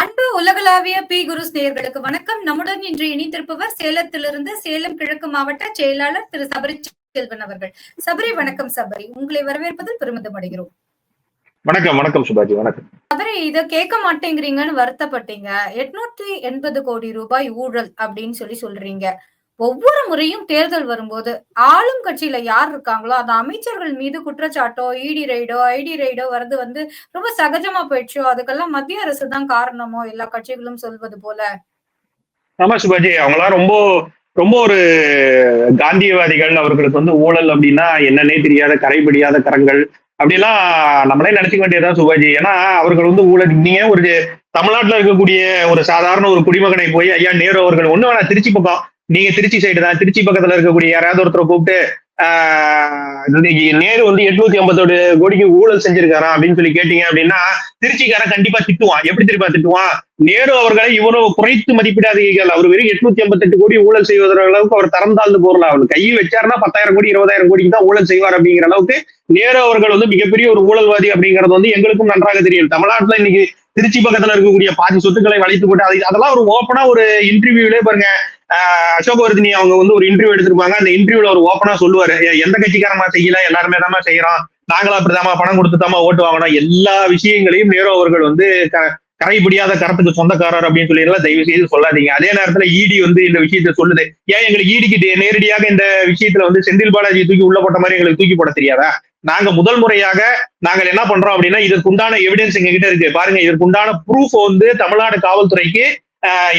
அன்பு உலகளாவிய பி. குரு நேயர்களுக்கு வணக்கம். நம்முடன் இன்று இணைந்திருப்பவர் சேலத்திலிருந்து சேலம் கிழக்கு மாவட்ட செயலாளர் திரு. சபரி செல்வன் அவர்கள். சபரி வணக்கம் சபரி. உங்களை வரவேற்பதில் பெருமிதம் அடைகிறோம் வணக்கம் வணக்கம் சுபாஜி வணக்கம். சபரி இத கேட்க மாட்டேங்கிறீங்கன்னு வருத்தப்பட்டீங்க. எட்நூத்தி எண்பது கோடி ரூபாய் ஊழல் அப்படின்னு சொல்லி சொல்றீங்க. ஒவ்வொரு முறையும் தேர்தல் வரும்போது ஆளும் கட்சியில யார் இருக்காங்களோ அந்த அமைச்சர்கள் மீது குற்றச்சாட்டோ இடி ரைடோ ஐடி ரைடோ வரது வந்து ரொம்ப சகஜமா போயிடுச்சோ. அதுக்கெல்லாம் மத்திய அரசு தான் காரணமோ? எல்லா கட்சிகளும் சொல்வது போல. ஆமா சுபாஜி அவங்களாம் ரொம்ப ரொம்ப ஒரு காந்தியவாதிகள் அவர்களுக்கு வந்து ஊழல் அப்படின்னா என்னன்னே தெரியாத கரைபிடியாத கரங்கள் அப்படிலாம் நம்மளே நினைச்சுக்க வேண்டியதுதான் சுபாஜி ஏன்னா அவர்கள் வந்து ஊழல் நீங்க ஒரு தமிழ்நாட்டுல இருக்கக்கூடிய ஒரு சாதாரண ஒரு குடிமகனை போய் ஐயா நேரு அவர்கள் ஒண்ணு வேணா திருச்சி பக்கம் நீங்க திருச்சி சைடு தான். திருச்சி பக்கத்துல இருக்கக்கூடிய யாராவது ஒருத்தரை கூப்பிட்டு ஆஹ் நேரு வந்து எட்நூத்தி ஐம்பத்தோடு கோடிக்கு ஊழல் செஞ்சிருக்காரா அப்படின்னு சொல்லி கேட்டீங்க அப்படின்னா திருச்சிக்காரன் கண்டிப்பா திட்டுவான். எப்படி திருப்பா திட்டுவான்? நேரு அவர்களை இவ்வளவு குறைத்து மதிப்பிடாதீர்கள். அவர் வெறும் எட்நூத்தி ஐம்பத்தெட்டு கோடி ஊழல் செய்வதற்கு அளவுக்கு அவர் தரம் தாழ்ந்து போறல அவர் கையை வச்சாருன்னா பத்தாயிரம் கோடி இருபதாயிரம் கோடிக்கு தான் ஊழல் செய்வார் அப்படிங்கிற அளவுக்கு நேரு அவர்கள் வந்து மிகப்பெரிய ஒரு ஊழல்வாதி அப்படிங்கிறது வந்து எங்களுக்கும் நன்றாக தெரியும். தமிழ்நாட்டுல இன்னைக்கு திருச்சி பக்கத்துல இருக்கக்கூடிய பாதி சொத்துக்களை வளைத்து போட்டு அதை அதெல்லாம் ஒரு ஓப்பனா ஒரு இன்டர்வியூலே பாருங்க. அசோகவர்தினி அவங்க வந்து ஒரு இன்டர்வியூ எடுத்திருப்பாங்க. அந்த இன்டர்வியூல ஒரு ஓப்பனா சொல்லுவாரு. எந்த கட்சிக்காரமா செய்யல? எல்லாருமே தான் செய்யறோம். நாங்களா அப்படிதாமா பணம் கொடுத்து தாமா ஓட்டு வாங்கணும். எல்லா விஷயங்களையும் நேரு அவர்கள் வந்து கரைபிடியாத கரத்துக்கு சொந்தக்காரர் அப்படின்னு சொல்லி எல்லாம் தயவு செய்து சொல்லாதீங்க. அதே நேரத்துல இடி வந்து இந்த விஷயத்த சொல்லுது. ஏன் எங்களுக்கு ஈடிக்கு நேரடியாக இந்த விஷயத்துல வந்து செந்தில் பாலாஜி தூக்கி உள்ள போட்ட மாதிரி எங்களுக்கு தூக்கி போட தெரியாதா? நாங்க முதல் முறையாக நாங்கள் என்ன பண்றோம் அப்படின்னா இதற்குண்டான எவிடன்ஸ் எங்க கிட்ட இருக்கு. பாருங்க இதற்குண்டான ப்ரூஃப் வந்து தமிழ்நாடு காவல்துறைக்கு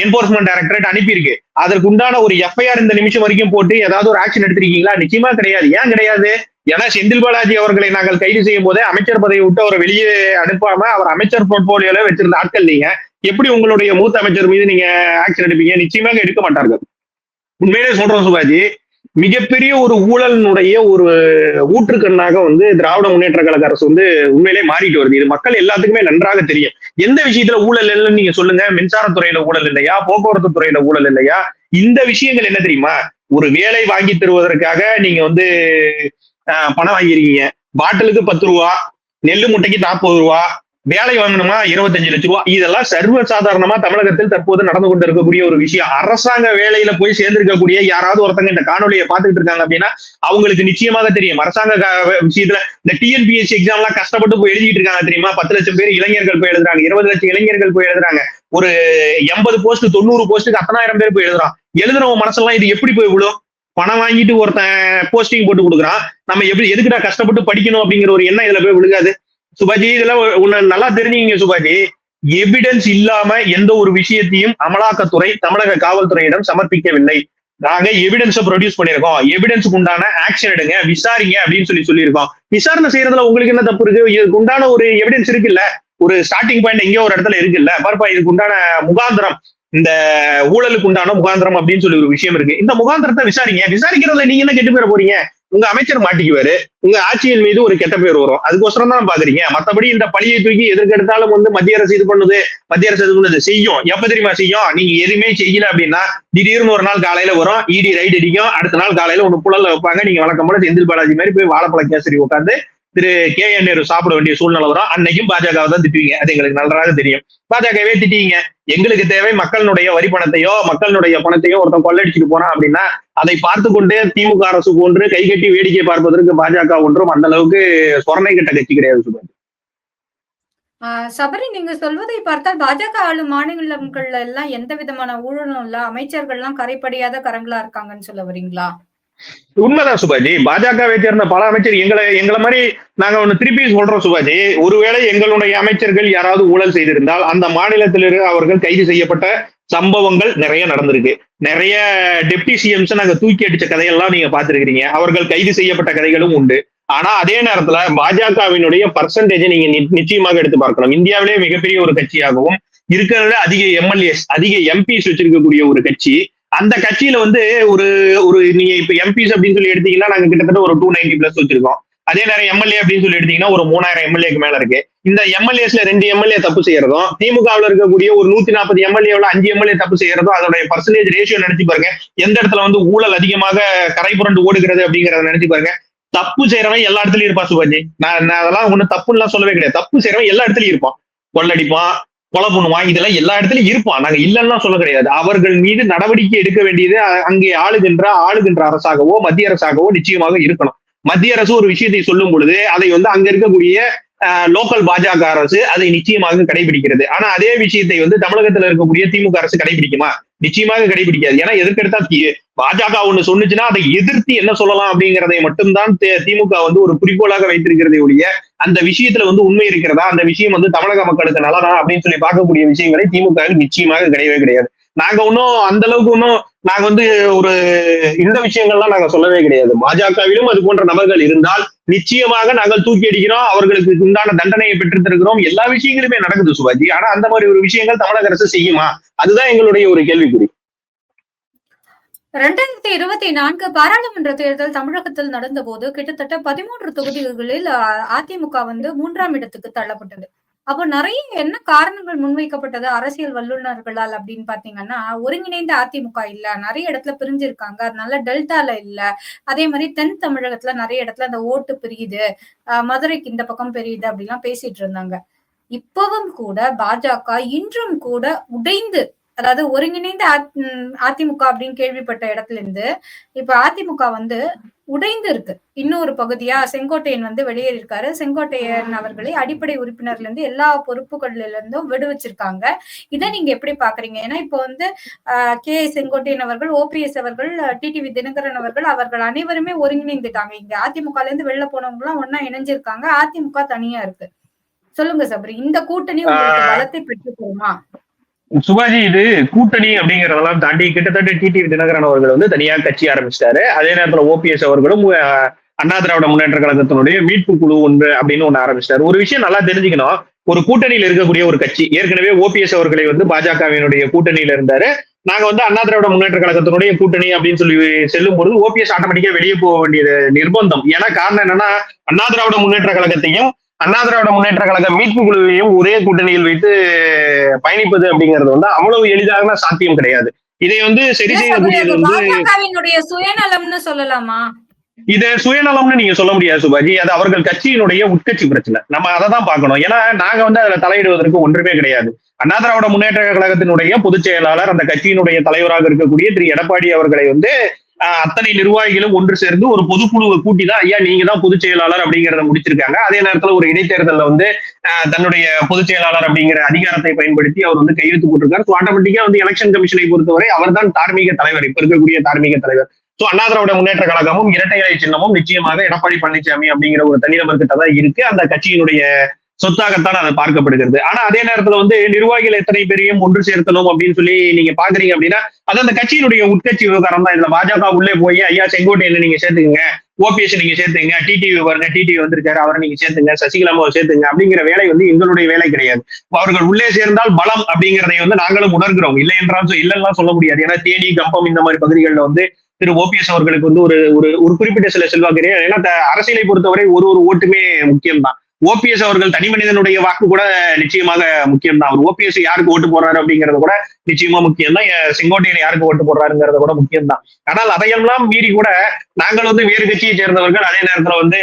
என்போர்ஸ்மெண்ட் டைரக்டரேட் அனுப்பியிருக்கு. அதற்கு உண்டான ஒரு எஃப்ஐஆர் இந்த நிமிஷம் வரைக்கும் போட்டு ஏதாவது ஒரு ஆக்ஷன் எடுத்திருக்கீங்களா? நிச்சயமா கிடையாது. ஏன் கிடையாது? ஏன்னா செந்தில் பாலாஜி அவர்களை நாங்கள் கைது செய்யும் போதே அமைச்சர் பதவி விட்டு அவரை வெளியே அனுப்பாம அவர் அமைச்சர் போர்ட்போலியோல வச்சிருந்த ஆட்கள் நீங்க. எப்படி உங்களுடைய மூத்த அமைச்சர் மீது நீங்க ஆக்ஷன் எடுப்பீங்க? நிச்சயமாக எடுக்க மாட்டார்கள். உண்மையிலே சொல்றோம் சுபாஜி மிகப்பெரிய ஒரு ஊழலினுடைய ஒரு ஊற்றுக்கண்ணாக வந்து திராவிட முன்னேற்ற கழக அரசு வந்து உண்மையிலே மாறிட்டு வருது. இது மக்கள் எல்லாத்துக்குமே நன்றாக தெரியும். எந்த விஷயத்துல ஊழல் இல்லைன்னு நீங்க சொல்லுங்க. மின்சாரத்துறையில ஊழல் இல்லையா? போக்குவரத்து துறையில ஊழல் இல்லையா? இந்த விஷயங்கள் என்ன தெரியுமா? ஒரு வேலை வாங்கி தருவதற்காக நீங்க வந்து பணம் வாங்கிருக்கீங்க பாட்டிலுக்கு பத்து ரூபா நெல்லு முட்டைக்கு நாற்பது ரூபா வேலை வாங்கணுமா? இருபத்தஞ்சு லட்ச ரூபா. இதெல்லாம் சர்வ சாதாரணமா தமிழகத்தில் தற்போது நடந்து கொண்டு இருக்கக்கூடிய ஒரு விஷயம். அரசாங்க வேலையில போய் சேர்ந்திருக்கக்கூடிய யாராவது ஒருத்தங்க இந்த காணொலியை பார்த்துட்டு இருக்காங்க அப்படின்னா அவங்களுக்கு நிச்சயமாக தெரியும். அரசாங்க விஷயத்துல இந்த டிஎன்பிஎஸ்சி எக்ஸாம் எல்லாம் கஷ்டப்பட்டு போய் எழுதிட்டு இருக்காங்க தெரியுமா? பத்து லட்சம் பேர் இளைஞர்கள் போய் எழுதுறாங்க. இருபது லட்சம் இளைஞர்கள் போய் எழுதுறாங்க. ஒரு எண்பது போஸ்ட் தொண்ணூறு போஸ்ட்டுக்கு அத்தனாயிரம் பேர் போய் எழுதுறான். எழுதுறவங்க மனசெல்லாம் இது எப்படி போய் விடும் பணம் வாங்கிட்டு ஒருத்தன் போஸ்டிங் போட்டு கொடுக்குறான். நம்ம எப்படி எதுக்குடா கஷ்டப்பட்டு படிக்கணும் அப்படிங்கிற ஒரு எண்ணம் இதுல போய் விழுகாது. சுபாஜி இதெல்லாம் உன்னை நல்லா தெரிஞ்சுங்க சுபாஜி. எவிடன்ஸ் இல்லாம எந்த ஒரு விஷயத்தையும் அமலாக்கத்துறை தமிழக காவல்துறையிடம் சமர்ப்பிக்கவில்லை. நாங்க எவிடன்ஸ ப்ரொடியூஸ் பண்ணிருக்கோம் எவிடன்ஸுக்கு உண்டான ஆக்ஷன் எடுங்க விசாரிங்க அப்படின்னு சொல்லி சொல்லியிருக்கோம். விசாரணை செய்யறதுல உங்களுக்கு என்ன தப்பு இருக்கு? இதுக்கு உண்டான ஒரு எவிடன்ஸ் இருக்குல்ல? ஒரு ஸ்டார்டிங் பாயிண்ட் எங்கேயோ ஒரு இடத்துல இருக்குல்ல? பாருப்பா இதுக்கு உண்டான முகாந்திரம். இந்த ஊழலுக்கு உண்டான முகாந்திரம் அப்படின்னு சொல்லி ஒரு விஷயம் இருக்கு. இந்த முகாந்திரத்தை விசாரிங்க. விசாரிக்கிறதுல நீங்க என்ன கெட்டு போயிட போறீங்க? உங்க அமைச்சர் மாட்டிக்குவாரு. உங்க ஆட்சியின் மீது ஒரு கெட்ட பேர் வரும். அதுக்கோசரம் தான் பாக்குறீங்க. மத்தபடி இந்த பழியை தூக்கி எதற்கெடுத்தாலும் வந்து மத்திய அரசு இது பண்ணுது. மத்திய அரசு இது பண்ணுது. செய்யும். எப்ப தெரியுமா செய்யும்? நீங்க எதுவுமே செய்யல அப்படின்னா திடீர்னு ஒரு நாள் காலையில வரும். இடி ரைட் அடிக்கும். அடுத்த நாள் காலையில ஒண்ணு புழல்ல வைப்பாங்க. நீங்க வழக்கம் போல செந்தில் பாலாஜி மாதிரி போய் வாழைப்பழ கேசரி உட்காந்து திரு கே என் நேரு சாப்பிட வேண்டிய சூழ்நிலை வரும். அன்னைக்கும் பாஜகவை தான் திட்டுவீங்க. அது எங்களுக்கு நன்றாக தெரியும். பாஜகவே திட்டீங்க எங்களுக்கு தேவை மக்களுடைய வரி பணத்தையோ மக்களுடைய பணத்தையோ ஒருத்தன் கொள்ளடிச்சுட்டு போறான் அப்படின்னா அதை பார்த்து கொண்டே திமுக அரசு போன்று கைகட்டி வேடிக்கை பார்ப்பதற்கு பாஜக ஒன்றும் அந்த அளவுக்கு சொரணை கட்ட கட்சி கிடையாது சுபாஷ். சபரி நீங்க சொல்வதை பார்த்தால் பாஜக ஆளும் மாநிலங்கள்ல எல்லாம் எந்த விதமான ஊழலும் இல்ல அமைச்சர்கள் எல்லாம் கரைப்படியாத கரங்களா இருக்காங்கன்னு சொல்ல வரீங்களா? உண்மைதான் சுபாஜி. பாஜகவை சேர்ந்த பல அமைச்சர் எங்களை எங்களை மாதிரி நாங்க ஒண்ணு திருப்பி சொல்றோம் சுபாஜி. ஒருவேளை எங்களுடைய அமைச்சர்கள் யாராவது ஊழல் செய்திருந்தால் அந்த மாநிலத்தில் அவர்கள் கைது செய்யப்பட்ட சம்பவங்கள் நிறைய நடந்திருக்கு. நிறைய டெப்டி சிஎம்ஸ் நாங்க தூக்கி அடிச்ச கதையெல்லாம் நீங்க பாத்துருக்கிறீங்க அவர்கள் கைது செய்யப்பட்ட கதைகளும் உண்டு. ஆனா அதே நேரத்துல பாஜகவினுடைய பர்சன்டேஜை நீங்க நிச்சயமாக எடுத்து பார்க்கணும். இந்தியாவிலேயே மிகப்பெரிய ஒரு கட்சியாகவும் இருக்கிறதுல அதிக எம்எல்ஏஸ் அதிக எம்பிஸ் வச்சிருக்கக்கூடிய ஒரு கட்சி அந்த கட்சியில வந்து ஒரு ஒரு நீங்க இப்ப எம்பிஸ் அப்படின்னு சொல்லி எடுத்தீங்கன்னா நாங்க கிட்டத்தட்ட ஒரு டூ நைன்டி பிளஸ் வச்சிருக்கோம். அதே நேரம் எம்எல்ஏ அப்படின்னு சொல்லி எடுத்தீங்கன்னா ஒரு மூணாயிரம் எம்எல்ஏக்கு மேல இருக்கு. இந்த எம்எல்ஏஸ்ல ரெண்டு எம்எல்ஏ தப்பு செய்யறதும் திமுகவில் இருக்கக்கூடிய ஒரு நூத்தி நாற்பது எம்எல்ஏவில் அஞ்சு எம்எல்ஏ தப்பு செய்யறதும் அதோட பர்சன்டேஜ் ரேஷியோ நினைச்சு பாருங்க. எந்த இடத்துல வந்து ஊழல் அதிகமாக கரை புரண்டு ஓடுகிறது அப்படிங்கறத நினைச்சு பாருங்க. தப்பு செய்யறவன் எல்லா இடத்துலயும் இருப்பான் சுபாஜி. நான் நான் அதெல்லாம் ஒண்ணு தப்புன்னு சொல்லவே கிடையாது. தப்பு செய்யறவன் எல்லா இடத்துலயும் இருப்பான். கொள்ளடிப்பான் கொலை பண்ணுவான் இதெல்லாம் எல்லா இடத்துலயும் இருப்பான். நாங்க இல்லைன்னா சொல்ல கிடையாது. அவர்கள் மீது நடவடிக்கை எடுக்க வேண்டியது அங்கே ஆளுகின்ற ஆளுகின்ற அரசாகவோ மத்திய அரசாகவோ நிச்சயமாக இருக்கணும். மத்திய அரசு ஒரு விஷயத்தை சொல்லும் பொழுது அதை வந்து அங்க இருக்கக்கூடிய லோக்கல் பாஜக அரசு அதை நிச்சயமாக கடைபிடிக்கிறது. ஆனா அதே விஷயத்தை வந்து தமிழகத்துல இருக்கக்கூடிய திமுக அரசு கடைபிடிக்குமா? நிச்சயமாக கடைபிடிக்காது. ஏன்னா எதிர்க்கெடுத்தா பாஜக ஒண்ணு சொன்னுச்சுன்னா அதை எதிர்த்து என்ன சொல்லலாம் அப்படிங்கிறதை மட்டும்தான் திமுக வந்து ஒரு குறிக்கோளாக வைத்திருக்கிறதை ஒழிய அந்த விஷயத்துல வந்து உண்மை இருக்கிறதா? அந்த விஷயம் வந்து தமிழக மக்களுக்கு நலனா அப்படின்னு சொல்லி பார்க்கக்கூடிய விஷயங்களை திமுக நிச்சயமாக கிடையவே கிடையாது. நாங்க ஒன்றும் அந்த அளவுக்கு ஒன்றும் நாங்க வந்து ஒரு இந்த விஷயங்கள்லாம் நாங்க சொல்லவே கிடையாது. பாஜகவிலும் அது போன்ற நபர்கள் இருந்தால் நிச்சயமாக நாங்கள் தூக்கி அடிக்கிறோம் அவர்களுக்கு உண்டான தண்டனையை பெற்றிருக்கிறோம். எல்லா விஷயங்களுமே நடக்குது சுபாஜி. ஆனா அந்த மாதிரி ஒரு விஷயங்கள் தமிழக அரசு செய்யுமா? அதுதான் எங்களுடைய ஒரு கேள்விக்குறி. ரெண்டாயிரத்தி இருபத்தி நான்கு பாராளுமன்ற தேர்தல் தமிழகத்தில் நடந்தபோது கிட்டத்தட்ட பதிமூன்று தொகுதிகளில் அதிமுக வந்து மூன்றாம் இடத்துக்கு தள்ளப்பட்டது. அப்போ நிறைய என்ன காரணங்கள் முன்வைக்கப்பட்டது அரசியல் வல்லுநர்களால் அப்படின்னு பாத்தீங்கன்னா ஒருங்கிணைந்த அதிமுக இல்ல நிறைய இடத்துல பிரிஞ்சிருக்காங்க. அதனால டெல்டால இல்ல. அதே மாதிரி தென் தமிழகத்துல நிறைய இடத்துல அந்த ஓட்டு பிரியுது. மதுரைக்கு இந்த பக்கம் பிரியுது அப்படிலாம் பேசிட்டு இருந்தாங்க. இப்பவும் கூட பாஜக இன்றும் கூட உடைந்து அதாவது ஒருங்கிணைந்த அதிமுக அப்படின்னு கேள்விப்பட்ட இடத்துல இருந்து இப்ப அதிமுக வந்து உடைந்து இருக்கு. இன்னொரு பகுதியா செங்கோட்டையன் வந்து வெளியேறியிருக்காரு. செங்கோட்டையன் அவர்களை அடிப்படை உறுப்பினர்ல இருந்து எல்லா பொறுப்புகள்ல இருந்தும் விடுவிச்சிருக்காங்க இதை நீங்க எப்படி பாக்குறீங்க? ஏன்னா இப்போ வந்து கே. செங்கோட்டையன் அவர்கள் ஓபிஎஸ் அவர்கள் டிடிவி தினகரன் அவர்கள் அவர்கள் அனைவருமே ஒருங்கிணைந்துட்டாங்க. இங்க அதிமுகல இருந்து வெளில போனவங்க எல்லாம் ஒன்னா இணைஞ்சிருக்காங்க. அதிமுக தனியா இருக்கு. சொல்லுங்க சபரி இந்த கூட்டணி உங்களுக்கு பலத்தை பெற்றுத் தருமா? சுபாஜி இது கூட்டணி அப்படிங்கறதெல்லாம் தாண்டி கிட்டத்தட்ட டிடிவி தினகரன் அவர்கள் வந்து தனியாக கட்சி ஆரம்பிச்சிட்டாரு. அதே நேரத்துல ஓபிஎஸ் அவர்களும் அண்ணா திராவிட முன்னேற்ற கழகத்தினுடைய மீட்பு குழு ஒன்று அப்படின்னு ஒண்ணு ஆரம்பிச்சிட்டாரு. ஒரு விஷயம் நல்லா தெரிஞ்சுக்கணும். ஒரு கூட்டணியில் இருக்கக்கூடிய ஒரு கட்சி ஏற்கனவே ஓபிஎஸ் அவர்களை வந்து பாஜகவினுடைய கூட்டணியில இருந்தாரு. நாங்க வந்து அண்ணா திராவிட முன்னேற்ற கழகத்தினுடைய கூட்டணி அப்படின்னு சொல்லி செல்லும் பொழுது ஓபிஎஸ் ஆட்டோமேட்டிக்கா வெளியே போக வேண்டிய நிர்பந்தம். ஏன்னா காரணம் என்னன்னா அண்ணா திராவிட முன்னேற்ற கழகத்தையும் அண்ணா திராவிட முன்னேற்ற கழக மீட்பு குழுவையும் ஒரே கூட்டணியில் வைத்து பயணிப்பது அப்படிங்கிறது வந்து அவ்வளவு எளிதாக சாத்தியம் கிடையாது. இதை வந்து சரி செய்யக்கூடியது வந்து சுயநலம்னு சொல்லலாமா? இது சுயநலம்னு நீங்க சொல்ல முடியாது சுபாஜி. அது அவர்கள் கட்சியினுடைய உட்கட்சி பிரச்சனை. நம்ம அதை தான் பார்க்கணும். ஏன்னா நாங்க வந்து அதுல தலையிடுவதற்கு ஒன்றுமே கிடையாது. அண்ணா திராவிட முன்னேற்ற கழகத்தினுடைய பொதுச் செயலாளர் அந்த கட்சியினுடைய தலைவராக இருக்கக்கூடிய திரு. எடப்பாடி அவர்களை வந்து அத்தனை நிர்வாகிகளும் ஒன்று சேர்ந்து ஒரு பொதுக்குழுவை கூட்டி தான் ஐயா நீங்க தான் பொதுச் செயலாளர் அப்படிங்கிறத முடிச்சிருக்காங்க. அதே நேரத்துல ஒரு இடைத்தேர்தலில் வந்து ஆஹ், தன்னுடைய பொதுச் செயலாளர் அப்படிங்கிற அதிகாரத்தை பயன்படுத்தி அவர் வந்து கையெழுத்து போட்டிருக்காரு. ஸோ ஆட்டோமேட்டிக்கா வந்து எலெக்ஷன் கமிஷனை பொறுத்தவரை அவர்தான் தார்மீக தலைவர் இப்ப இருக்கக்கூடிய தார்மீக தலைவர். சோ அண்ணா திராவிட முன்னேற்ற கழகமும் இரட்டை இலை சின்னமும் நிச்சயமாக எடப்பாடி பழனிசாமி அப்படிங்கிற ஒரு தனிநபர்கிட்ட தான் இருக்கு. அந்த கட்சியினுடைய சொத்தாகத்தான் அது பார்க்கப்படுகிறது. ஆனா அதே நேரத்துல வந்து நிர்வாகிகள் எத்தனை பேரையும் ஒன்று சேர்த்தணும் அப்படின்னு சொல்லி நீங்க பாக்குறீங்க அப்படின்னா அது அந்த கட்சியினுடைய உட்கட்சி விவகாரம் தான். இதுல பாஜக உள்ளே போய் ஐயா செங்கோட்டையில நீங்க சேர்த்துக்கங்க ஓபிஎஸ் நீங்க சேர்த்துங்க டிடிவி பாருங்க டிடிவி வந்திருக்காரு அவரை நீங்க சேர்த்துங்க சசிகலாமாவை சேர்த்துங்க அப்படிங்கிற வேலை வந்து எங்களுடைய வேலை கிடையாது. அவர்கள் உள்ளே சேர்ந்தால் பலம் அப்படிங்கிறதை வந்து நாங்களும் உணர்கிறோம். இல்லை என்றாலும் இல்லைன்னா சொல்ல முடியாது. ஏன்னா தேனி கம்பம் இந்த மாதிரி பகுதிகளில் வந்து திரு ஓபிஎஸ் அவர்களுக்கு வந்து ஒரு ஒரு ஒரு குறிப்பிட்ட சில செல்வாக்கு கிடையாது ஏன்னா அரசியலை பொறுத்தவரை ஒரு ஒரு ஓட்டுமே முக்கியம்தான். ஓபிஎஸ் அவர்கள் தனி மனிதனுடைய வாக்கு கூட நிச்சயமாக முக்கியம்தான். அவர் ஓபிஎஸ் யாருக்கு ஓட்டு போடுறாரு அப்படிங்கறது கூட நிச்சயமா முக்கியம் தான் செங்கோட்டையன் யாருக்கு ஓட்டு போடுறாருங்கிறது கூட முக்கியம் தான் ஆனால் அதையெல்லாம் மீறி கூட நாங்கள் வந்து வேறு கட்சியை சேர்ந்தவர்கள் அதே நேரத்துல வந்து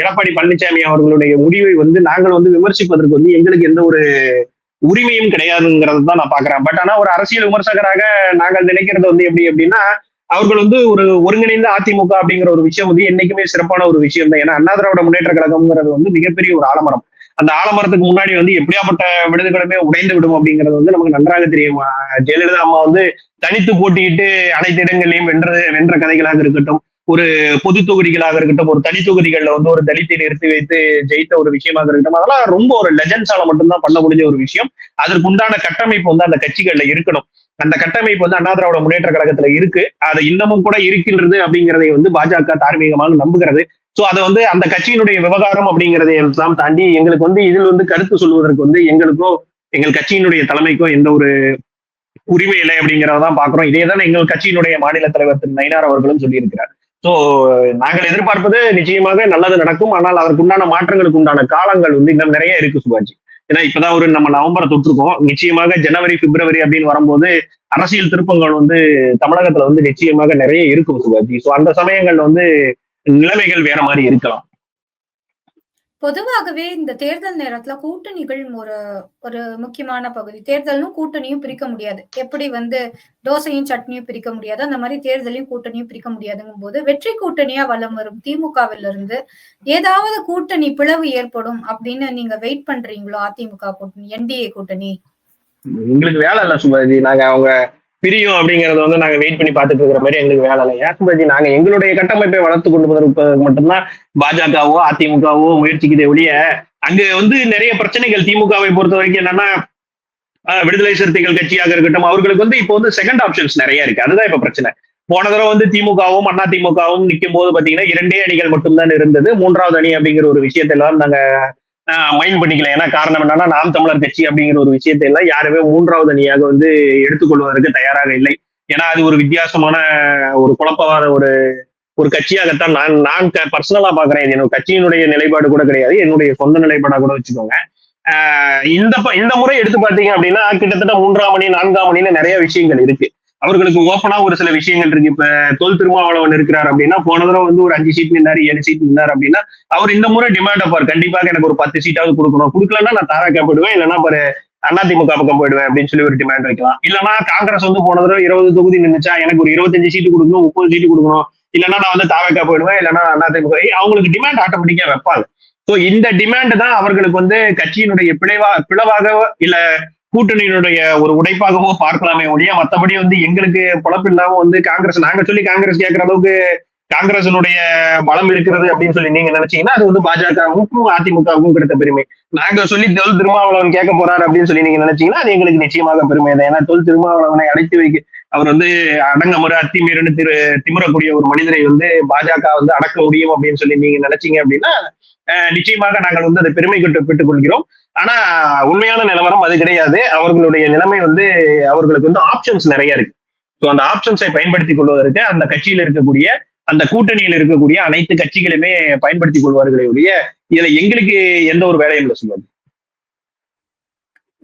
எடப்பாடி பழனிசாமி அவர்களுடைய முடிவை வந்து நாங்கள் வந்து விமர்சிப்பதற்கு வந்து எங்களுக்கு எந்த ஒரு உரிமையும் கிடையாதுங்கிறது தான் நான் பாக்குறேன் பட் ஆனா ஒரு அரசியல் விமர்சகராக நாங்கள் நினைக்கிறது வந்து எப்படி அப்படின்னா அவர்கள் வந்து ஒரு ஒருங்கிணைந்த அதிமுக அப்படிங்கிற ஒரு விஷயம் வந்து என்னைக்குமே சிறப்பான ஒரு விஷயம் தான். ஏன்னா அண்ணா திராவிட முன்னேற்ற கழகம்ங்கிறது வந்து மிகப்பெரிய ஒரு ஆலமரம். அந்த ஆலமரத்துக்கு முன்னாடி வந்து எப்படியாப்பட்ட விடுதுகளுமே உடைந்து விடும் அப்படிங்கிறது வந்து நமக்கு நன்றாக தெரியும். ஜெயலலிதா அம்மா வந்து தனித்து போட்டியிட்டு அனைத்து இடங்களையும் வென்ற வென்ற கதைகளாக இருக்கட்டும் ஒரு பொது தொகுதிகளாக இருக்கட்டும் ஒரு தனி தொகுதிகளில் வந்து ஒரு தலித்தை நிறுத்தி வைத்து ஜெயித்த ஒரு விஷயமாக இருக்கட்டும் அதெல்லாம் ரொம்ப ஒரு லெஜன்ஸால மட்டும்தான் பண்ண முடிஞ்ச ஒரு விஷயம். அதற்கு உண்டான கட்டமைப்பு வந்து அந்த கட்சிகள்ல இருக்கணும். அந்த கட்டமைப்பு வந்து அண்ணா திராவிட முன்னேற்ற கழகத்துல இருக்கு. அது இன்னமும் கூட இருக்கின்றது அப்படிங்கிறதை வந்து பாஜக தார்மீகமாக நம்புகிறது. சோ அதை வந்து அந்த கட்சியினுடைய விவகாரம் அப்படிங்கிறதை எல்லாம் தாண்டி எங்களுக்கு வந்து இதில் வந்து கருத்து சொல்வதற்கு வந்து எங்களுக்கோ எங்கள் கட்சியினுடைய தலைமைக்கோ எந்த ஒரு உரிமை இல்லை அப்படிங்கிறதான் பாக்குறோம் இதே தான் எங்கள் கட்சியினுடைய மாநில தலைவர் திரு நயினார் அவர்களும் சொல்லியிருக்கிறார். சோ நாங்கள் எதிர்பார்ப்பது நிச்சயமாக நல்லது நடக்கும். ஆனால் அதற்குண்டான மாற்றங்களுக்கு உண்டான காலங்கள் வந்து இன்னும் நிறைய இருக்கு சுபாஜி. ஏன்னா இப்பதான் ஒரு நம்ம நவம்பரை தொட்டிருக்கோம். நிச்சயமாக ஜனவரி பிப்ரவரி அப்படின்னு வரும்போது அரசியல் திருப்பங்கள் வந்து தமிழகத்துல வந்து நிச்சயமாக நிறைய இருக்கும் சுபாஜி சோ அந்த சமயங்கள்ல வந்து நிலைமைகள் வேற மாதிரி இருக்கலாம். பொதுவாகவே இந்த தேர்தல் நேரத்துல கூட்டணிகள் ஒரு ஒரு முக்கியமான பகுதி. தேர்தலும் கூட்டணியும் பிரிக்க முடியாது. எப்படி வந்து தோசையும் சட்னியும் பிரிக்க முடியாது? அந்த மாதிரி தேர்தலையும் கூட்டணியும் பிரிக்க முடியாதுங்கும் போது வெற்றி கூட்டணியா வலம் வரும் திமுகவில் இருந்து ஏதாவது கூட்டணி பிளவு ஏற்படும் அப்படின்னு நீங்க வெயிட் பண்றீங்களோ? அதிமுக கூட்டணி என்டிஏ கூட்டணி. எங்களுக்கு வேலை இல்ல சுபாஜி நாங்க அவங்க பிரியும் அப்படிங்கறத வந்து நாங்க வெயிட் பண்ணி பார்த்துட்டு இருக்கிற மாதிரி எங்களுக்கு வேலை இல்லை. ஏன் நாங்க எங்களுடைய கட்டமைப்பை வளர்த்து கொண்டு வருவதற்கு மட்டும்தான் பாஜகவோ அதிமுகவோ முயற்சிக்குதே ஒழிய அங்க வந்து நிறைய பிரச்சனைகள் திமுகவை பொறுத்த வரைக்கும் என்னன்னா ஆஹ், விடுதலை சிறுத்தைகள் கட்சியாக இருக்கட்டும் அவர்களுக்கு வந்து இப்போ வந்து செகண்ட் ஆப்ஷன்ஸ் நிறைய இருக்கு. அதுதான் இப்ப பிரச்சனை. போன தடவை வந்து திமுகவும் அண்ணா திமுகவும் நிற்கும் போது பாத்தீங்கன்னா இரண்டே அணிகள் மட்டும்தான் இருந்தது. மூன்றாவது அணி அப்படிங்கிற ஒரு விஷயத்தை எல்லாம் நாங்க மைண்ட் பண்ணிக்கல. ஏன்னா காரணம் என்னன்னா நாம் தமிழர் கட்சி அப்படிங்கிற ஒரு விஷயத்தை எல்லாம் யாருமே மூன்றாவது அணியாக வந்து எடுத்துக்கொள்வதற்கு தயாராக இல்லை. ஏன்னா அது ஒரு வித்தியாசமான ஒரு குழப்பமான ஒரு ஒரு கட்சியாகத்தான் நான் நான் பர்சனலா பாக்குறேன் இது என்னோட கட்சியினுடைய நிலைப்பாடு கூட கிடையாது. என்னுடைய சொந்த நிலைப்பாடா கூட வச்சுக்கோங்க. இந்த ப- இந்த முறை எடுத்து பார்த்தீங்க அப்படின்னா கிட்டத்தட்ட மூன்றாம் மணி நான்காம் மணின்னு நிறைய விஷயங்கள் இருக்கு. அவர்களுக்கு ஓப்பனா ஒரு சில விஷயங்கள் இருக்கு. இப்ப தொல் திருமாவளவன் இருக்கிறார் அப்படின்னா போன தடவை வந்து ஒரு அஞ்சு சீட் நின்னாரு ஏழு சீட் நின்னார் அப்படின்னா அவர் இந்த முறை டிமாண்ட் அப்பார் கண்டிப்பாக எனக்கு ஒரு பத்து சீட்டாவது கொடுக்கணும். கொடுக்கலன்னா நான் தாராக்கா போயிடுவேன் இல்லைன்னா பாரு அதிமுக பக்கம் போயிடுவேன் அப்படின்னு சொல்லி ஒரு டிமாண்ட் வைக்கலாம். இல்லைன்னா காங்கிரஸ் வந்து போன தடவை இருபது தொகுதி நின்றுச்சா எனக்கு ஒரு இருபத்தஞ்சு சீட்டு கொடுக்கணும் முப்பது சீட்டு கொடுக்கணும். இல்லைன்னா நான் வந்து தாராக்கா போயிடுவேன் இல்லைன்னா அதிமுக அவங்களுக்கு டிமாண்ட் ஆட்டோமேட்டிக்கா வைப்பாங்க. ஸோ இந்த டிமாண்ட் தான் அவர்களுக்கு வந்து கட்சியினுடைய பிளவா பிளவாக இல்ல கூட்டணியினுடைய ஒரு உடைப்பாகவோ பார்க்கலாமே ஒழிய மத்தபடி வந்து எங்களுக்கு பொழப்பு இல்லாம வந்து காங்கிரஸ் நாங்க சொல்லி காங்கிரஸ் கேட்கற அளவுக்கு காங்கிரசினுடைய பலம் இருக்கிறது அப்படின்னு சொல்லி நீங்க நினைச்சீங்கன்னா அது வந்து பாஜகவுக்கும் அதிமுகவுக்கும் கிடைத்த பெருமை. நாங்க சொல்லி தொல் திருமாவளவன் கேட்க போறாரு அப்படின்னு சொல்லி நீங்க நினைச்சீங்கன்னா அது எங்களுக்கு நிச்சயமாக பெருமை தான். ஏன்னா தொல் திருமாவளவனை அழைத்து வைக்க அவர் வந்து அடங்க முறை அத்திமீறன்னு திரு திமிரக்கூடிய ஒரு மனிதரை வந்து பாஜக வந்து அடக்க முடியும் அப்படின்னு சொல்லி நீங்க நினைச்சீங்க அப்படின்னா நிச்சயமாக நாங்கள் வந்து அதை பெருமை கொண்டு பெற்றுக் கொள்கிறோம். ஆனா உண்மையான நிலவரம் அது கிடையாது. அவர்களுடைய நிலைமை வந்து அவர்களுக்கு வந்து ஆப்ஷன்ஸ் நிறைய இருக்கு. ஸோ அந்த ஆப்ஷன்ஸை பயன்படுத்தி கொள்வதற்கு அந்த கட்சியில் இருக்கக்கூடிய அந்த கூட்டணியில் இருக்கக்கூடிய அனைத்து கட்சிகளுமே பயன்படுத்திக் கொள்வார்களே ஒழிய இதுல எங்களுக்கு எந்த ஒரு வேலையும் இல்லை சொல்லுவாங்க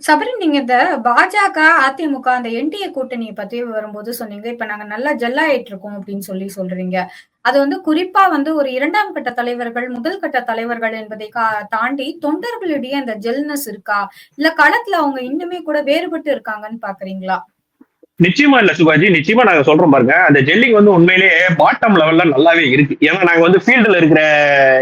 சபரி நீங்க இந்த பாஜக அதிமுக அந்த என்டிஏ கூட்டணியை பத்தி வரும்போது சொன்னீங்க. இப்ப நாங்க நல்லா ஜெல்லாயிட்டு இருக்கோம் அப்படின்னு சொல்லி சொல்றீங்க. அது வந்து குறிப்பா வந்து ஒரு இரண்டாம் கட்ட தலைவர்கள் முதல் கட்ட தலைவர்கள் என்பதை கா- தாண்டி தொண்டர்களிடையே அந்த ஜெல்னஸ் இருக்கா? இல்ல களத்துல அவங்க இன்னுமே கூட வேறுபட்டு இருக்காங்கன்னு பாக்குறீங்களா? நிச்சயமா இல்ல சுபாஜி நிச்சயமா நாங்க சொல்றோம் பாருங்க. அந்த ஜெல்லிங் வந்து உண்மையிலேயே பாட்டம் லெவல்ல நல்லாவே இருக்கு. ஏன்னா நாங்க வந்து ஃபீல்டுல இருக்கிற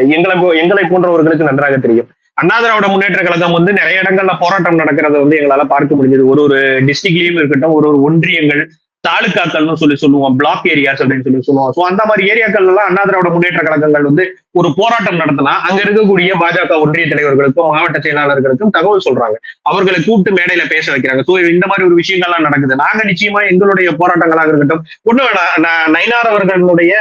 எங்களை எங்களை போன்றவர்களுக்கு நன்றாக தெரியும். அண்ணாதிராவிட முன்னேற்ற கழகம் வந்து நிறைய இடங்கள்ல போராட்டம் நடக்கிறத வந்து எங்களால பார்க்க முடிஞ்சது. ஒரு ஒரு டிஸ்ட்ரிக்ட்லயும் இருக்கட்டும் ஒரு ஒரு ஒன்றியங்கள் தாலுக்காக்கள்னு சொல்லி சொல்லுவோம் பிளாக் ஏரியாஸ் அப்படின்னு சொல்லி சொல்லுவோம். ஸோ அந்த மாதிரி ஏரியாக்கள் எல்லாம் அண்ணா திராவிட முன்னேற்ற கழகங்கள் வந்து ஒரு போராட்டம் நடத்தினா அங்க இருக்கக்கூடிய பாஜக ஒன்றிய தலைவர்களுக்கும் மாவட்ட செயலாளர்களுக்கும் தகவல் சொல்றாங்க. அவர்களை கூப்பிட்டு மேடையில பேச வைக்கிறாங்க. ஸோ இந்த மாதிரி ஒரு விஷயங்கள்லாம் நடக்குது. நாங்க நிச்சயமா எங்களுடைய போராட்டங்களாக இருக்கட்டும். ஒண்ணு வேணாம் நயினார் அவர்களுடைய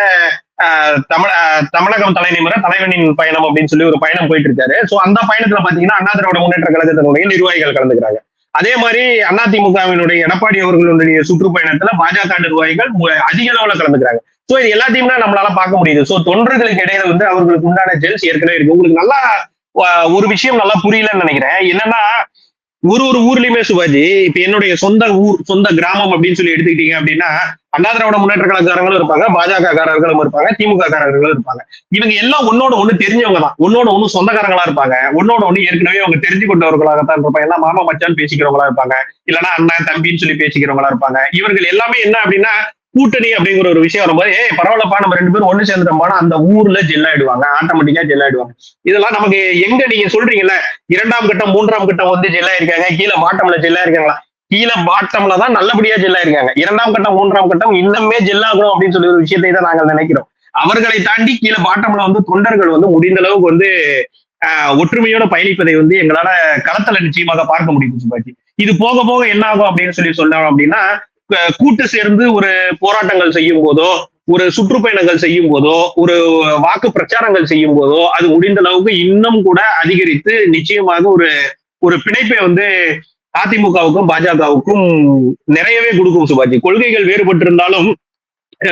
தமிழ தமிழகம் தலைநிமிர தலைவனின் பயணம் அப்படின்னு சொல்லி ஒரு பயணம் போயிட்டு இருக்காரு. சோ அந்த பயணத்துல பாத்தீங்கன்னா அண்ணா திராவிட முன்னேற்ற கழகத்தினுடைய நிர்வாகிகள் கலந்துக்கிறாங்க. அதே மாதிரி அதிமுகவினுடைய எடப்பாடி அவர்களுடைய சுற்றுப்பயணத்துல பாஜக நிர்வாகிகள் அதிக அளவுல கலந்துக்கிறாங்க. சோ இது எல்லாத்தையுமே நம்மளால பார்க்க முடியுது. சோ தொண்டர்களுக்கு இடையில வந்து அவர்களுக்கு உண்டான ஜெல்ஸ் ஏற்கனவே இருக்கு. உங்களுக்கு நல்லா ஒரு விஷயம் நல்லா புரியலன்னு நினைக்கிறேன். என்னன்னா ஒரு ஒரு ஊர்லயுமே சிவாஜி இப்ப என்னுடைய சொந்த ஊர் சொந்த கிராமம் அப்படின்னு சொல்லி எடுத்துக்கிட்டீங்க அப்படின்னா அண்ணா திராவிட முன்னேற்ற கழகக்காரங்களும் இருப்பாங்க பாஜக காரர்களும் இருப்பாங்க திமுக காரர்களும் இருப்பாங்க. இவங்க எல்லாம் ஒன்னோட ஒண்ணு தெரிஞ்சவங்க தான். ஒன்னோட ஒண்ணு சொந்தக்காரங்களா இருப்பாங்க. ஒன்னோட ஒண்ணு ஏற்கனவே அவங்க தெரிஞ்சு கொண்டவர்களாகத்தான் இருப்பாங்க. எல்லாம் மாமா மச்சான் பேசிக்கிறவங்களா இருப்பாங்க. இல்லைன்னா அண்ணன் தம்பின்னு சொல்லி பேசிக்கிறவங்களா இருப்பாங்க. இவர்கள் எல்லாமே என்ன அப்படின்னா கூட்டணி அப்படிங்கிற ஒரு விஷயம் வரும்போது ஏய் பரவாயில்லப்பா நம்ம ரெண்டு பேரும் ஒண்ணு சேர்ந்துட்டோம்னா அந்த ஊர்ல ஜெல்லாயிடுவாங்க ஆட்டோமேட்டிக்கா ஜெல்லாயிடுவாங்க இதெல்லாம் நமக்கு எங்க நீங்க சொல்றீங்கல்ல இரண்டாம் கட்டம் மூன்றாம் கட்டம் வந்து ஜெல் ஆயிருக்காங்க கீழே பாட்டம்ல ஜெல் ஆயிருக்காங்களா? கீழே பாட்டம்ல தான் நல்லபடியா ஜெல் ஆயிருக்காங்க. இரண்டாம் கட்டம் மூன்றாம் கட்டம் இன்னுமே ஜெல்லாகணும் அப்படின்னு சொல்லி ஒரு விஷயத்தை தான் நாங்கள் நினைக்கிறோம். அவர்களை தாண்டி கீழே பாட்டம்ல வந்து தொண்டர்கள் வந்து முடிந்த அளவுக்கு வந்து ஆஹ், ஒற்றுமையோட பயணிப்பதை வந்து எங்களால களத்துல நிச்சயமாக பார்க்க முடியும் சுபாஜி இது போக போக என்ன ஆகும் அப்படின்னு சொல்லி சொன்னோம் அப்படின்னா கூட்டு சேர்ந்து ஒரு போராட்டங்கள் செய்யும் போதோ ஒரு சுற்றுப்பயணங்கள் செய்யும் போதோ ஒரு வாக்கு பிரச்சாரங்கள் செய்யும் போதோ அது முடிந்த அளவுக்கு இன்னும் கூட அதிகரித்து நிச்சயமாக ஒரு ஒரு பிணைப்பை வந்து அதிமுகவுக்கும் பாஜகவுக்கும் நிறையவே கொடுக்கும் சுபாஜி. கொள்கைகள் வேறுபட்டிருந்தாலும்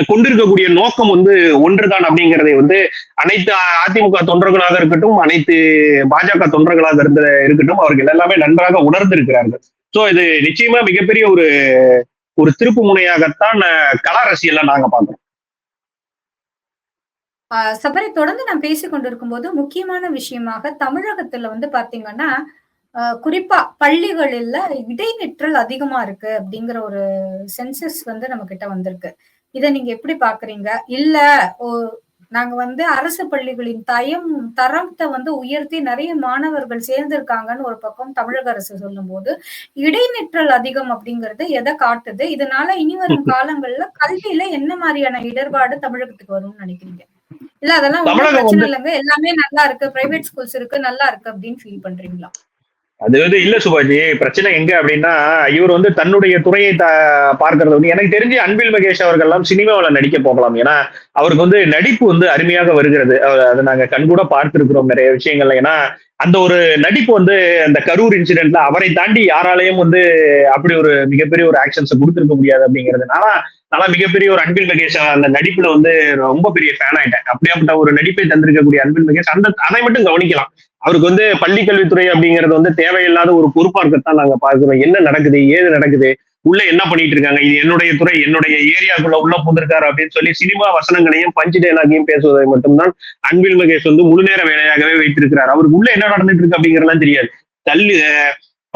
கொண்டிருக்கக்கூடிய நோக்கம் வந்து ஒன்றுதான் அப்படிங்கிறதை வந்து அனைத்து அதிமுக தொண்டர்களாக இருக்கட்டும் அனைத்து பாஜக தொண்டர்களாக இருந்த இருக்கட்டும் அவர்கள் எல்லாமே நன்றாக உணர்ந்திருக்கிறார்கள். சோ இது நிச்சயமா மிகப்பெரிய ஒரு ஒரு திருப்பு முனையாகத்தான் அஹ், நாங்க பாக்குறோம் ஆஹ் சபரி தொடர்ந்து நான் பேசிக்கொண்டிருக்கும் போது முக்கியமான விஷயமாக தமிழகத்துல வந்து பாத்தீங்கன்னா ஆஹ் குறிப்பா பள்ளிகளில் இடைநிற்றல் அதிகமா இருக்கு அப்படிங்கிற ஒரு சென்சஸ் வந்து நம்ம கிட்ட வந்திருக்கு. இதை நீங்க எப்படி பாக்குறீங்க இல்ல ஓ- நாங்க வந்து அரசு பள்ளிகளின் தயம் தரத்தை வந்து உயர்த்தி நிறைய மாணவர்கள் சேர்ந்திருக்காங்கன்னு ஒரு பக்கம் தமிழக அரசு சொல்லும் போது இடைநிற்றல் அதிகம் அப்படிங்கிறது எதை காட்டுது? இதனால இனி வரும் காலங்கள்ல கல்வியில என்ன மாதிரியான இடர்பாடு தமிழகத்துக்கு வரும்னு நினைக்கிறீங்க? இல்ல அதெல்லாம் தமிழகம் பிரச்சனை இல்லைங்க. எல்லாமே நல்லா இருக்கு. பிரைவேட் ஸ்கூல்ஸ் இருக்கு நல்லா இருக்கு அப்படின்னு ஃபீல் பண்றீங்களா? அது வந்து இல்ல சுபாஜி பிரச்சனை எங்க அப்படின்னா இவர் வந்து தன்னுடைய துறையை த பார்க்கறது வந்து எனக்கு தெரிஞ்சு அன்பில் மகேஷ் அவர்கள் எல்லாம் சினிமாவில் நடிக்க போகலாம். ஏன்னா அவருக்கு வந்து நடிப்பு வந்து அருமையாக வருகிறது. அதை நாங்க கண்கூட பார்த்திருக்கிறோம் நிறைய விஷயங்கள்ல. ஏன்னா அந்த ஒரு நடிப்பு வந்து அந்த கரூர் இன்சிடென்ட்ல அவரை தாண்டி யாராலையும் வந்து அப்படி ஒரு மிகப்பெரிய ஒரு ஆக்ஷன்ஸ் கொடுத்துருக்க முடியாது அப்படிங்கிறதுனால நான் மிகப்பெரிய ஒரு அன்பில் மகேஷ் அந்த நடிப்புல வந்து ரொம்ப பெரிய ஃபேன் ஆயிட்டேன். அப்படியாப்பட்ட ஒரு நடிப்பை தந்திருக்கக்கூடிய அன்பில் மகேஷ் அந்த அதை மட்டும் கவனிக்கலாம். அவருக்கு வந்து பள்ளி கல்வித்துறை அப்படிங்கிறது வந்து தேவையில்லாத ஒரு பொறுப்பா இருக்கத்தான் நாங்க பார்க்கிறோம். என்ன நடக்குது? ஏது நடக்குது? உள்ள என்ன பண்ணிட்டு இருக்காங்க? இது என்னுடைய துறை என்னுடைய ஏரியாக்குள்ள உள்ள புந்திருக்காரு அப்படின்னு சொல்லி சினிமா வசனங்களையும் பஞ்சு டைலாகையும் பேசுவதை மட்டும்தான் அன்பில் மகேஷ் வந்து முழு நேர வேலையாகவே வைத்திருக்கிறார். அவருக்கு உள்ள என்ன நடந்துட்டு இருக்கு அப்படிங்கறதெல்லாம் தெரியாது. தள்ளி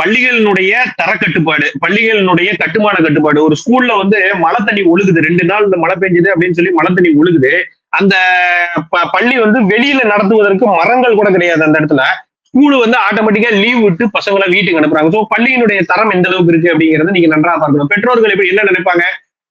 பள்ளிகளினுடைய தரக்கட்டுப்பாடு பள்ளிகளினுடைய கட்டுமான கட்டுப்பாடு. ஒரு ஸ்கூல்ல வந்து மழை தண்ணி ஒழுகுது. ரெண்டு நாள் இந்த மழை பெஞ்சுது அப்படின்னு சொல்லி மழை தண்ணி ஒழுகுது. அந்த ப- பள்ளி வந்து வெளியில நடத்துவதற்கு மரங்கள் கூட கிடையாது அந்த இடத்துல. ஸ்கூலு வந்து ஆட்டோமேட்டிக்கா லீவ் விட்டு பசங்களை வீட்டுக்கு அனுப்புறாங்க. ஸோ பள்ளியினுடைய தரம் எந்த அளவுக்கு இருக்கு அப்படிங்கறத நீங்க நன்றா பார்க்கணும். பெற்றோர்கள் எப்படி என்ன நினைப்பாங்க?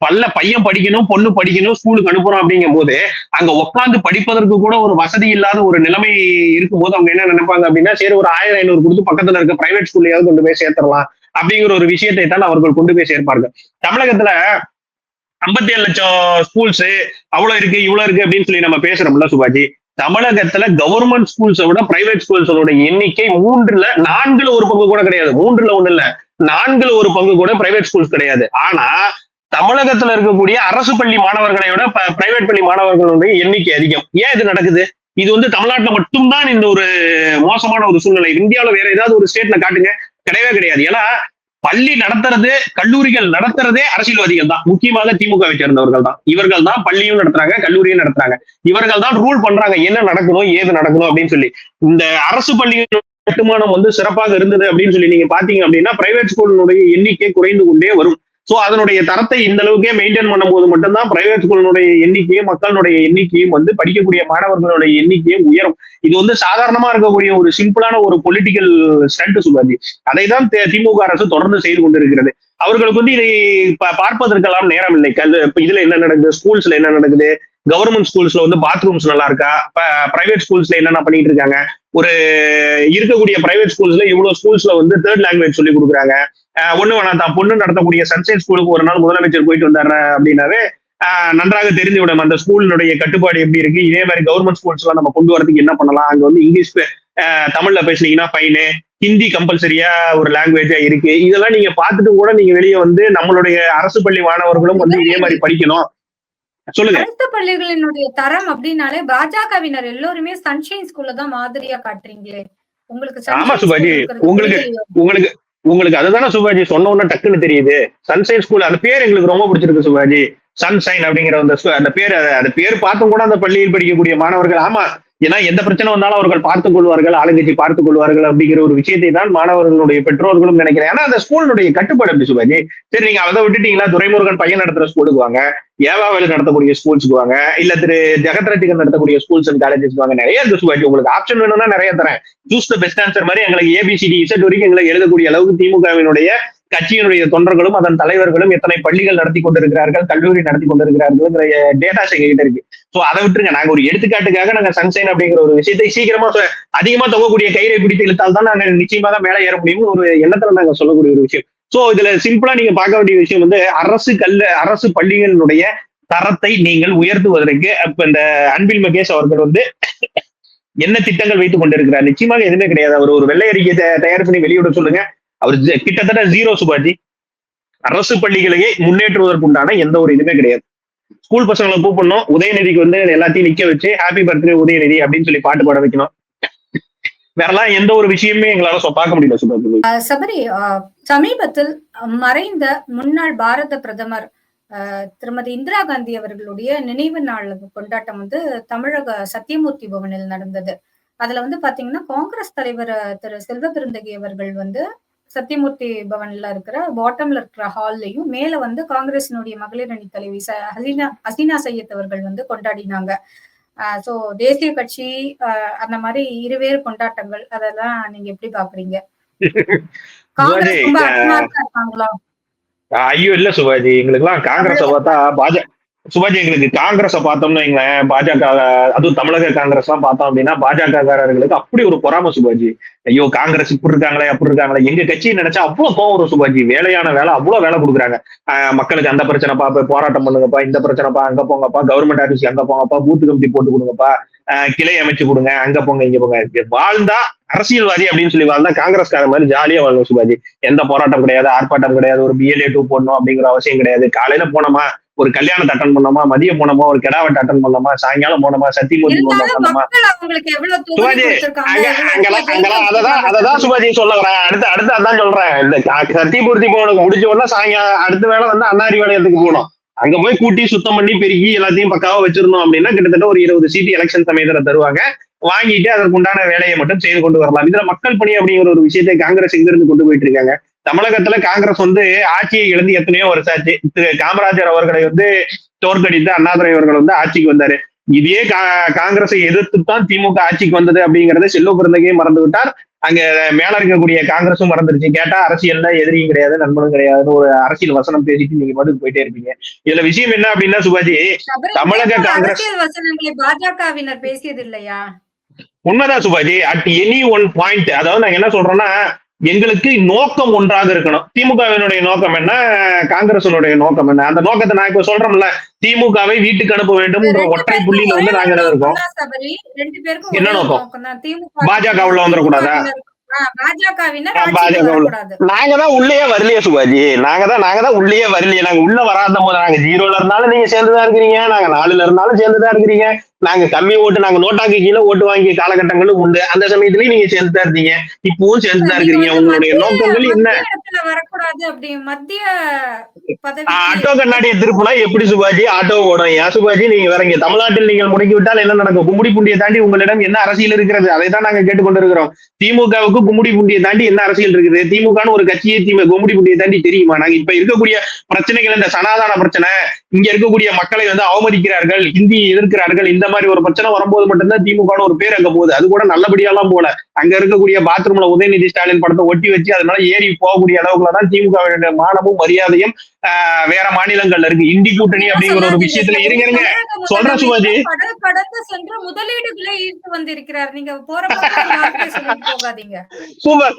பல்ல பையன் படிக்கணும் பொண்ணு படிக்கணும் ஸ்கூலுக்கு அனுப்புறோம் அப்படிங்கும் போது அங்க உட்காந்து படிப்பதற்கு கூட ஒரு வசதி இல்லாத ஒரு நிலைமை இருக்கும்போது அவங்க என்ன நினைப்பாங்க அப்படின்னா சரி ஒரு ஆயிரம் ஐநூறு கொடுத்து பக்கத்துல இருக்க பிரைவேட் ஸ்கூல்லையாவது கொண்டு போய் சேர்த்துடலாம் அப்படிங்கிற ஒரு விஷயத்தை தான் அவர்கள் கொண்டு போய் சேர்ப்பார்கள். தமிழகத்துல ஐம்பத்தி ஏழு லட்சம் ஸ்கூல்ஸ் அவ்வளவு இருக்கு இவ்வளவு இருக்கு அப்படின்னு சொல்லி நம்ம பேசுறோம்ல சுபாஜி. தமிழகத்துல கவர்மெண்ட் ஸ்கூல்ஸை விட பிரைவேட் ஸ்கூல்ஸோட எண்ணிக்கை மூன்றுல நான்குல ஒரு பங்கு கூட கிடையாது. மூன்றுல ஒண்ணு இல்ல. நான்குல ஒரு பங்கு கூட பிரைவேட் ஸ்கூல்ஸ் கிடையாது. ஆனா தமிழகத்துல இருக்கக்கூடிய அரசு பள்ளி மாணவர்களை விட பிரைவேட் பள்ளி மாணவர்களுடைய எண்ணிக்கை அதிகம். ஏன் இது நடக்குது? இது வந்து தமிழ்நாட்டுல மட்டும்தான் இந்த ஒரு மோசமான ஒரு சூழ்நிலை. இந்தியாவில வேற ஏதாவது ஒரு ஸ்டேட்ல காட்டுங்க. கிடையவே கிடையாது. ஏன்னா பள்ளி நடத்துறது கல்லூரிகள் நடத்துறதே அரசியல்வாதிகள் தான். முக்கியமாக திமுகவை சேர்ந்தவர்கள் தான். இவர்கள் தான் பள்ளியும் நடத்துறாங்க கல்லூரியும் நடத்துறாங்க. இவர்கள் தான் ரூல் பண்றாங்க என்ன நடக்கணும் ஏது நடக்கணும் அப்படின்னு சொல்லி. இந்த அரசு பள்ளிகள் கட்டுமானம் வந்து சிறப்பாக இருந்தது அப்படின்னு சொல்லி நீங்க பாத்தீங்க அப்படின்னா பிரைவேட் ஸ்கூலினுடைய எண்ணிக்கை குறைந்து கொண்டே வரும். சோ அதனுடைய தரத்தை இந்த அளவுக்கே மெயின்டைன் பண்ணும்போது மட்டும்தான் பிரைவேட் ஸ்கூலினுடைய எண்ணிக்கையும் மக்களுடைய எண்ணிக்கையும் வந்து படிக்கக்கூடிய மாணவர்களுடைய எண்ணிக்கையும் உயரும். இது வந்து சாதாரணமா இருக்கக்கூடிய ஒரு சிம்பிளான ஒரு பொலிட்டிக்கல் ஸ்டண்ட் சுபாஜி அதை தான் திமுக அரசு தொடர்ந்து செய்து கொண்டிருக்கிறது. அவர்களுக்கு வந்து இதை பார்ப்பதற்கெல்லாம் நேரம் இல்லை. கல் இதுல என்ன நடக்குது? ஸ்கூல்ஸ்ல என்ன நடக்குது? கவர்மெண்ட் ஸ்கூல்ஸ்ல வந்து பாத்ரூம்ஸ் நல்லா இருக்கா பிரைவேட் ஸ்கூல்ஸ்ல என்னென்ன பண்ணிட்டு இருக்காங்க ஒரு இருக்கக்கூடிய பிரைவேட் ஸ்கூல்ஸ்ல இவ்வளவு ஸ்கூல்ஸ்ல வந்து தேர்ட் லாங்குவேஜ் சொல்லி கொடுக்குறாங்க. ஒண்ணு வேணாம் தான். பொண்ணு நடத்தக்கூடிய சன்சைன் ஸ்கூலுக்கு ஒரு நாள் முதலமைச்சர் போயிட்டு வந்தாரு அப்படின்னாவே நன்றாக தெரிஞ்சு விடும். அந்த ஸ்கூலினுடைய கட்டுப்பாடு எப்படி இருக்கு? இதே மாதிரி கவர்மெண்ட் ஸ்கூல்ஸ் எல்லாம் நம்ம கொண்டு வரதுக்கு என்ன பண்ணலாம்? அங்க வந்து இங்கிலீஷ் தமிழ்ல பேசுனீங்கன்னா ஃபைனு ஹிந்தி கம்பல்சரியா ஒரு லாங்குவேஜா இருக்கு. இதெல்லாம் நீங்க பார்த்துட்டு கூட நீங்க வெளியே வந்து நம்மளுடைய அரசு பள்ளி மாணவர்களும் வந்து இதே மாதிரி படிக்கணும். சொல்லுங்க அரசு பள்ளிகளினுடைய தரம் அப்படின்னாலே பாஜகவினர் எல்லோருமே சன்ஷைன் ஸ்கூல்ல தான் மாதிரியா காட்டுறீங்களே உங்களுக்கு ஆமா, சுபாஜி. உங்களுக்கு-? உங்களுக்கு உங்களுக்கு அதுதானே சுபாஜி சொன்ன உடனே டக்குன்னு தெரியுது சன்சைன் ஸ்கூல் அந்த பேர் எங்களுக்கு ரொம்ப பிடிச்சிருக்கு சுபாஜி சன்ஷைன் அப்படிங்கிற அந்த அந்த பேர் அந்த பேர் பார்த்தும் கூட அந்த பள்ளியில் படிக்கக்கூடிய மாணவர்கள் ஆமா ஏன்னா எந்த பிரச்சனை வந்தாலும் அவர்கள் பார்த்துக் கொள்வார்கள் ஆளுங்கட்சி பார்த்துக் கொள்வார்கள் அப்படிங்கிற ஒரு விஷயத்தை தான் மாணவர்களுடைய பெற்றோர்களும் நினைக்கிறேன். ஏன்னா அந்த ஸ்கூலுடைய கட்டுப்பாடு அப்படி சுபாஜி? சரி நீங்க அதை விட்டுட்டீங்களா? துரைமுருகன் பையன் நடத்துற ஸ்கூலுக்கு வாங்க ஏவாவில் நடத்தக்கூடிய ஸ்கூல்ஸ்க்கு வாங்க இல்ல திரு ஜெகத்ரட்டிகள் நடத்தக்கூடிய ஸ்கூல்ஸ் அண்ட் காலேஜஸ்க்கு வாங்க நிறைய இருக்கு சுபாஜி. உங்களுக்கு ஆப்ஷன் வேணும்னா நிறைய தரேன். சூஸ் த பெஸ்ட் ஆன்சர் மாதிரி எங்களுக்கு ஏபிசிடி இசட் வரைக்கும் எங்களுக்கு எழுதக்கூடிய அளவுக்கு திமுகவினுடைய கட்சியினுடைய தொண்டர்களும் அதன் தலைவர்களும் எத்தனை பள்ளிகள் நடத்தி கொண்டிருக்கிறார்கள் கல்லூரி நடத்தி கொண்டிருக்கிறார்கள் டேட்டாஸ் எங்ககிட்ட இருக்கு. சோ அதை விட்டுருங்க. நாங்க ஒரு எடுத்துக்காட்டுக்காக நாங்க சன்சைன் அப்படிங்கிற ஒரு விஷயத்தை சீக்கிரமா அதிகமா தொகக்கூடிய கயிறை பிடித்து இழுத்தால் தான் நாங்க நிச்சயமா தான் மேலே ஏற முடியும் ஒரு எண்ணத்துல நாங்க சொல்லக்கூடிய ஒரு விஷயம். சோ இதுல சிம்பிளா நீங்க பார்க்க வேண்டிய விஷயம் வந்து அரசு கல்ல அரசு பள்ளிகளினுடைய தரத்தை நீங்கள் உயர்த்துவதற்கு அப்ப இந்த அன்பில் மகேஷ் அவர்கள் வந்து என்ன திட்டங்கள் வைத்துக் கொண்டிருக்கிறார்? நிச்சயமாக எதுவுமே கிடையாது. அவர் ஒரு வெள்ளை அறிக்கையை தயார் பண்ணி வெளியிட சொல்லுங்க. அவர் கிட்டத்தட்ட ஜீரோ சுபாஜி. அரசு பள்ளிகளையே முன்னேற்றுவதற்குண்டான எந்த ஒரு இதுவுமே கிடையாது. ஸ்கூல் பசங்களை கூப்பிடணும். உதயநிதிக்கு வந்து எல்லாத்தையும் நிக்க வச்சு ஹாப்பி பர்த்டே உதயநிதி அப்படின்னு சொல்லி பாட்டு பாட வைக்கணும். வேறலாம் எந்த ஒரு விஷயமே எங்களால பார்க்க முடியல சுபாஜி. சபரி சமீபத்தில் மறைந்த முன்னாள் பாரத பிரதமர் திருமதி இந்திரா காந்தி அவர்களுடைய நினைவு நாள் கொண்டாட்டம் வந்து தமிழக சத்தியமூர்த்தி பவனில் நடந்தது. அதுல வந்து பாத்தீங்கன்னா காங்கிரஸ் தலைவர் திரு செல்வ பெருந்தகை அவர்கள் வந்து சத்தியமூர்த்தி பவன்ல இருக்கிற பாட்டம்ல இருக்கிற ஹால்லையும் மேல வந்து காங்கிரசினுடைய மகளிர் அணி தலைவி ஹசீனா ஹசீனா சையத் அவர்கள் வந்து கொண்டாடினாங்க. சோ தேசிய கட்சி அந்த மாதிரி இருவேறு கொண்டாட்டங்கள் அதெல்லாம் நீங்க எப்படி பாக்குறீங்க? காங்கிரஸ் ரொம்ப இருக்காங்களா? ஐயோ இல்ல சுபாஜி எங்களுக்கு எல்லாம் காங்கிரஸ பார்த்தா பாஜக சுபாஜி எங்களுக்கு காங்கிரஸ பார்த்தோம்னு வைங்களேன் பாஜக அதுவும் தமிழக காங்கிரஸ் எல்லாம் பார்த்தோம் அப்படின்னா பாஜகக்காரர்களுக்கு அப்படி ஒரு பொறாம சுபாஜி. ஐயோ காங்கிரஸ் இப்படி இருக்காங்களே அப்படி இருக்காங்களே. எங்க கட்சியை நினைச்சா அவ்வளவு கோவம் வரும் சுபாஜி. வேலையான வேலை அவ்வளவு வேலை கொடுக்குறாங்க. மக்களுக்கு அந்த பிரச்சனைப்பா போய் போராட்டம் பண்ணுங்கப்பா இந்த பிரச்சனைப்பா அங்க போங்கப்பா கவர்மெண்ட் ஆபீஸ் அங்க போங்கப்பா பூத்து கமிட்டி போட்டு கொடுங்கப்பா கிளை அமைச்சு கொடுங்க அங்க போங்க இங்க போங்க. வாழ்ந்தா அரசியல்வாதி அப்படின்னு சொல்லி வாழ்ந்தா காங்கிரஸ்கார மாதிரி ஜாலியா வாழணும் சுபாஜி. எந்த போராட்டம் கிடையாது ஆர்ப்பாட்டம் கிடையாது ஒரு பிஎல்ஏ டூ போடணும் அப்படிங்கிற அவசியம் கிடையாது. காலையில போனோமா ஒரு கல்யாணத்தை அட்டன் பண்ணோமா மதியம் போனோமா ஒரு கிடாவட்டை அட்டன் பண்ணோமா சாயங்காலம் போனோமா சத்தியமூர்த்தி போனோம் அங்கெல்லாம் அங்கெல்லாம் அததான் அததான் சுபாஜி சொல்ல வரேன் அடுத்து அடுத்து அதான் சொல்றேன். இந்த சத்தியமூர்த்தி போனுக்கு முடிச்ச உடனே சாயங்காலம் அடுத்த வேலை வந்து அண்ணாரி வேலையத்துக்கு போகணும். அங்க போய் கூட்டி சுத்தம் பண்ணி பெருக்கி எல்லாத்தையும் பக்காவா வச்சிருந்தோம் அப்படின்னா கிட்டத்தட்ட ஒரு இருபது சீட்டு எலெக்ஷன் சமயத்துல தருவாங்க. வாங்கிட்டு அதற்கு உண்டான வேலையை மட்டும் செய்து கொண்டு வரலாம். இதுல மக்கள் பணி அப்படிங்கிற ஒரு விஷயத்தை காங்கிரஸ் எங்க இருந்து கொண்டு போயிட்டு இருக்காங்க. தமிழகத்துல காங்கிரஸ் வந்து ஆட்சியை இழந்து எத்தனையோ வருஷம் ஆச்சு திரு காமராஜர் அவர்களை வந்து தோற்கடித்து அண்ணாதுரை அவர்கள் வந்து ஆட்சிக்கு வந்தாரு. இதே காங்கிரஸை எதிர்த்து தான் திமுக ஆட்சிக்கு வந்தது அப்படிங்கறத செல்வ பிறந்தகையே மறந்து விட்டார் அங்க மேல இருக்கக்கூடிய காங்கிரஸும் மறந்துருச்சு. கேட்டா அரசியல்ல எதிரியும் கிடையாது நண்பனும் கிடையாதுன்னு ஒரு அரசியல் வசனம் பேசிட்டு நீங்க பாட்டுக்கு போயிட்டே இருப்பீங்க. இதுல விஷயம் என்ன அப்படின்னா சுபாஜி தமிழக காங்கிரஸ் பாஜகவினர் பேசியது இல்லையா உண்மைதான் சுபாஜி. அட் எனி ஒன் பாயிண்ட் அதாவது நாங்க என்ன சொல்றோம்னா எங்களுக்கு நோக்கம் ஒன்றாக இருக்கணும். திமுகவினுடைய நோக்கம் என்ன? காங்கிரசினுடைய நோக்கம் என்ன? அந்த நோக்கத்தை நான் இப்ப சொல்றோம்ல திமுகவை வீட்டுக்கு அனுப்ப வேண்டும்ன்ற ஒற்றை புள்ளியில வந்து நாங்க இருக்கோம். என்ன நோக்கம்? நோக்கம் தான். திமுக பாஜக உள்ள வந்துடக்கூடாதா? நாங்க தான் உள்ளே வரலையே சுபாஜி. நாங்க தான் நாங்க தான் உள்ளே வரலையே. நாங்க உள்ள வராத போது நாங்க ஜீரோல இருந்தாலும் நீங்க சேர்ந்துதான் இருக்கிறீங்க. நாங்க நாலுல இருந்தாலும் சேர்ந்துதான் இருக்கிறீங்க. நாங்க கம்மி ஓட்டு நாங்க நோட்டாக்கு கீழே ஓட்டு வாங்கிய காலகட்டங்களும் உண்டு. அந்த சமயத்துலயும் நீங்க சேர்ந்துதான் இருந்தீங்க. இப்பவும் சேர்ந்துதான் நீங்க இருக்கிறீங்க. உங்களுடைய நோக்கங்கள் என்ன? ஆட்டோ கண்ணாடியை திருப்பினா எப்படி சுபாஜி? ஆட்டோ ஓடும். ஏன் சுபாஜி? நீங்க வேற இங்க தமிழ்நாட்டில் நீங்கள் முடக்கி விட்டால் என்ன நடக்கும்? கும்முடி பூண்டியை தாண்டி உங்களிடம் என்ன அரசியல் இருக்கிறது? அதை தான் நாங்க கேட்டுக்கொண்டிருக்கிறோம். திமுகவுக்கு கும்முடி பூண்டியை தாண்டி என்ன அரசியல் இருக்குது? திமுகன்னு ஒரு கட்சியை திமுக கும்முடி பூண்டியை தாண்டி தெரியுமா? நாங்க இப்ப இருக்கக்கூடிய பிரச்சனைகள் இந்த சனாதான பிரச்சனை இங்க இருக்கக்கூடிய மக்களை வந்து அவமதிக்கிறார்கள் ஹிந்தி எதிர்க்கிறார்கள் இந்த மாதிரி ஒரு பிரச்சனை வரும்போது மட்டும்தான் திமுகன்னு ஒரு பேர் அங்க போகுது. அது கூட நல்லபடியாலாம் போல. அங்க இருக்கக்கூடிய பாத்ரூம்ல உதயநிதி ஸ்டாலின் படத்தை ஒட்டி வச்சு அதனால ஏறி போகக்கூடிய அளவுக்குள்ள தான் திமுக மானமும் மரியாதையும் வேற மாநிலங்கள்ல இருக்கு. இந்தி கூட்டணி அப்படிங்கிற ஒரு விஷயத்துல இருங்க இருங்க சொல்றேன் சுபாஜி. முதலமைச்சர் கடல் கடந்து சென்று முதலீடுகளை ஈர்த்து வந்திருக்கிறார். நீங்க போற பக்கம் யாருக்கும் சொல்லிட்டு போகாதீங்க. சூப்பர்.